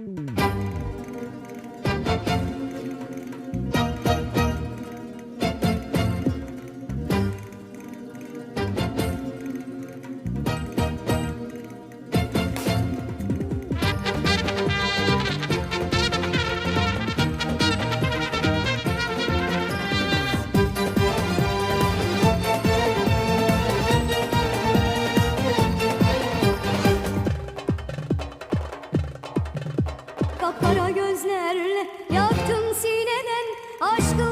うん。gözlerle Yaktın sineden aşkı.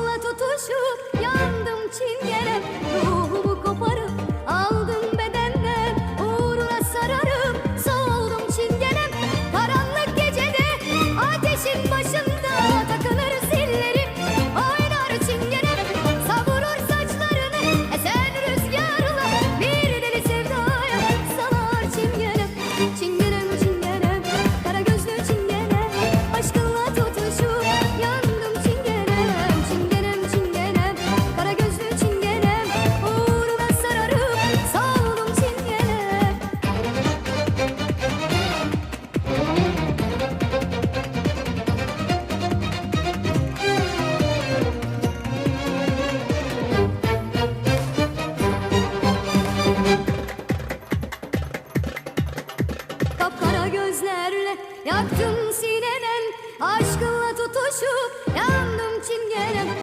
gözlerle Yaktın sineden aşkınla tutuşup yalan